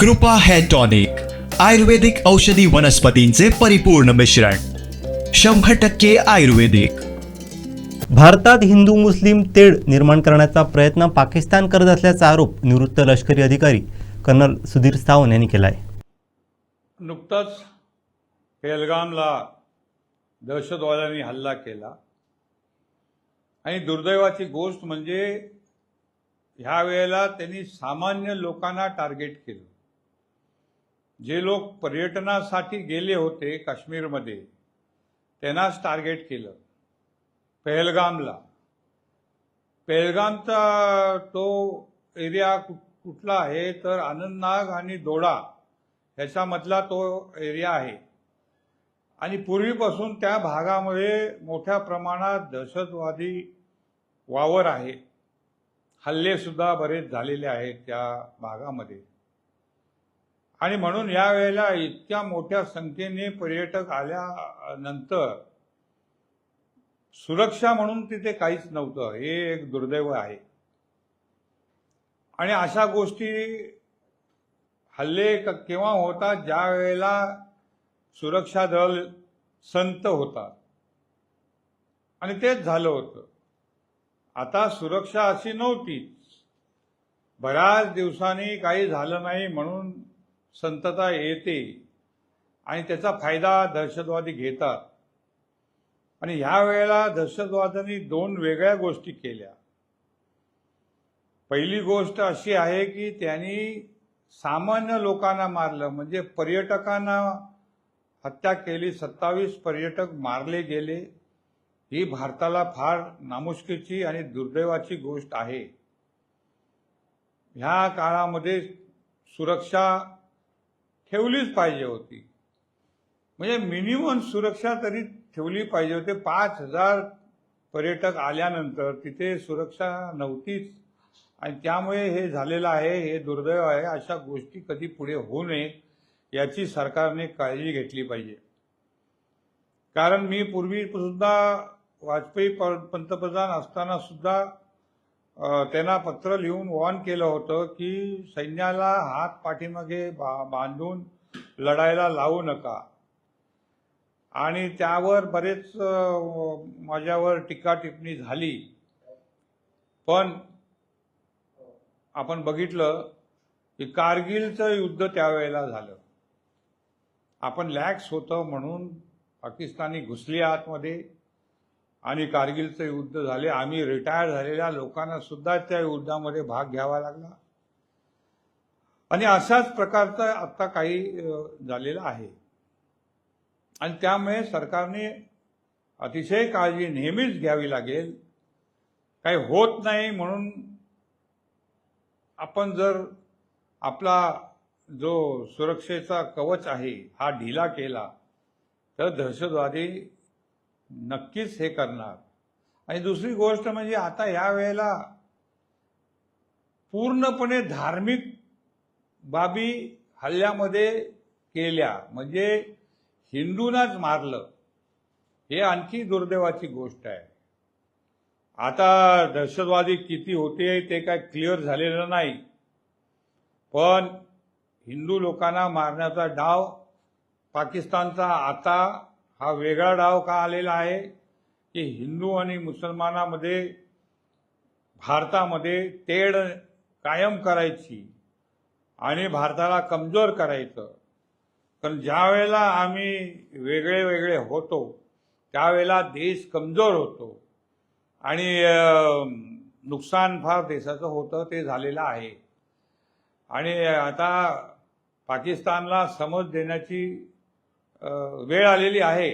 कृपा hair tonic आयुर्वेदिक औषधी वनस्पतींचे परिपूर्ण मिश्रण शंभर टक्के आयुर्वेदिक. भारतात हिंदू मुस्लिम तेढ निर्माण करण्याचा प्रयत्न पाकिस्तान करत असल्याचा आरोप निवृत्त लष्करी अधिकारी कर्नल सुधीर सावंत यांनी केला आहे नुकताच पेहलगामला दहशतवाद्यांनी हल्ला केला. आणि दुर्दैवाची गोष्ट म्हणजे ह्या वेळेला त्यांनी सामान्य लोकांना टार्गेट केलं. जे लोक पर्यटनासाठी गेले होते काश्मीरमध्ये त्यांनाच टार्गेट केलं. पेहलगामला. पहलगामचा तो एरिया कु कुठला आहे? तर आनंदनाग आणि दोडा ह्याच्यामधला तो एरिया आहे. आणि पूर्वीपासून त्या भागामध्ये मोठ्या प्रमाणात दहशतवादी वावर आहे. हल्लेसुद्धा बरेच झालेले आहेत त्या भागामध्ये. आणि म्हणून या वेळेला इतक्या मोठ्या संख्येने पर्यटक आल्यानंतर सुरक्षा म्हणून तिथे काहीच नव्हतं. हे एक दुर्दैव आहे. आणि अशा गोष्टी हल्ले केव्हा होतात? ज्या वेळेला सुरक्षा दल संत होतात. आणि तेच झालं होतं. आता सुरक्षा अशी नव्हतीच. बऱ्याच दिवसांनी काही झालं नाही म्हणून संतता येते आणि त्याचा फायदा दहशतवादी घेतात. आणि ह्या वेळेला दहशतवाद्यांनी दोन वेगळ्या गोष्टी केल्या. पहिली गोष्ट अशी आहे की त्यांनी सामान्य लोकांना मारलं म्हणजे पर्यटकांना हत्या केली सत्तावीस पर्यटक मारले गेले. ही भारताला फार नामुष्कीची आणि दुर्दैवाची गोष्ट आहे. ह्या काळामध्ये सुरक्षा ठेवलीच पाहिजे होती. म्हणजे मिनिमम सुरक्षा तरी ठेवली पाहिजे होते. पाच हजार पर्यटक आल्यानंतर तिथे सुरक्षा नव्हतीच. आणि त्यामुळे हे झालेलं आहे हे दुर्दैव आहे. अशा गोष्टी कधी पुढे होऊ नये याची सरकारने काळजी घेतली पाहिजे. कारण मी पूर्वी सुद्धा वाजपेयी पंतप्रधान असताना सुद्धा त्यांना पत्र लिहून वॉर्न केलं होतं की सैन्याला हात पाठीमागे बा बांधून लढायला लावू नका. आणि त्यावर बरेच माझ्यावर टीका टिप्पणी झाली. पण आपण बघितलं की कारगिलचं युद्ध त्यावेळेला झालं. आपण लॅक्स होतं म्हणून पाकिस्तानी घुसली आतमध्ये. आणि कारगिलचं युद्ध झाले आम्ही रिटायर झालेल्या लोकांना सुद्धा त्या युद्धामध्ये भाग घ्यावा लागला. आणि अशाच प्रकारचं आत्ता काही झालेलं आहे. आणि त्यामुळे सरकारने अतिशय काळजी नेहमीच घ्यावी लागेल. काही होत नाही म्हणून आपण जर आपला जो सुरक्षेचा कवच आहे हा ढिला केला तर दहशतवादी नक्कीच हे करणार. आणि दुसरी गोष्ट म्हणजे आता या वेळेला पूर्णपणे धार्मिक बाबी हल्ल्यामध्ये केल्या. म्हणजे हिंदूंनाच मारलं. हे आणखी दुर्दैवाची गोष्ट आहे. आता दहशतवादी किती होते ते काय क्लिअर झालेलं नाही. पण हिंदू लोकांना मारण्याचा डाव पाकिस्तानचा आता हा वेगळा डाव का आलेला आहे की हिंदू आणि मुसलमानामध्ये भारतामध्ये तेढ कायम करायची आणि भारताला कमजोर करायचं? कारण ज्या वेळेला आम्ही वेगळे वेगळे होतो त्यावेळेला देश कमजोर होतो. आणि नुकसान फार देशाचं होतं ते झालेलं आहे. आणि आता पाकिस्तानला समज देण्याची वेळ आलेली आहे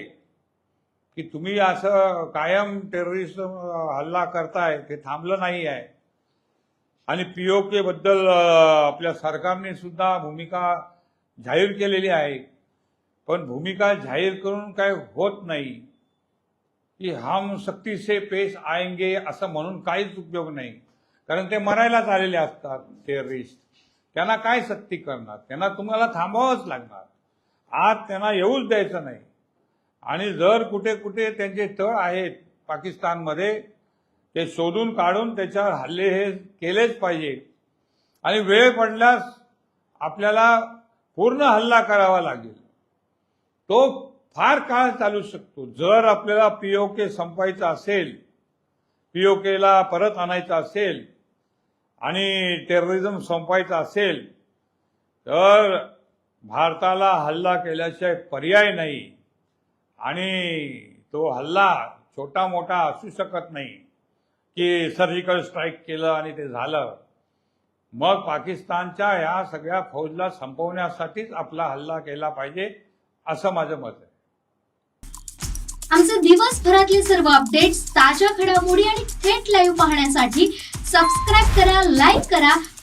की तुम्ही असं कायम टेररिस्ट हल्ला करताय ते थांबलं नाही आहे. आणि पीओके बद्दल आपल्या सरकारने सुद्धा भूमिका जाहीर केलेली आहे. पण भूमिका जाहीर करून काय होत नाही. की हम सक्ती से पेश आएंगे असं म्हणून काहीच उपयोग नाही. कारण ते मरायलाच आलेले असतात टेररिस्ट त्यांना काय सक्ती करणार? त्यांना तुम्हाला थांबावंच लागणार. आज त्यांना येऊच द्यायचं नाही. आणि जर कुठे कुठे त्यांचे तळ आहेत पाकिस्तानमध्ये ते शोधून काढून त्याच्यावर हल्ले हे केलेच पाहिजे. आणि वेळ पडल्यास आपल्याला पूर्ण हल्ला करावा लागेल. तो फार काळ चालू शकतो. जर आपल्याला पीओके संपायचं असेल पीओकेला परत आणायचं असेल आणि टेररिझम संपायचं असेल तर भारताला हल्ला केल्याशिवाय पर्याय नाही. आणि तो हल्ला छोटा मोठा असू शकत नाही की सर्जिकल स्ट्राईक केलं आणि ते झालं. मग पाकिस्तानच्या या सगळ्या फौजला संपवण्यासाठीच आपला हल्ला केला पाहिजे असं माझं मत आहे. आमचे दिवसभरातले सर्व अपडेट्स ताज्या घडामोडी आणि थेट लाईव्ह पाहण्यासाठी सबस्क्राईब करा लाईक करा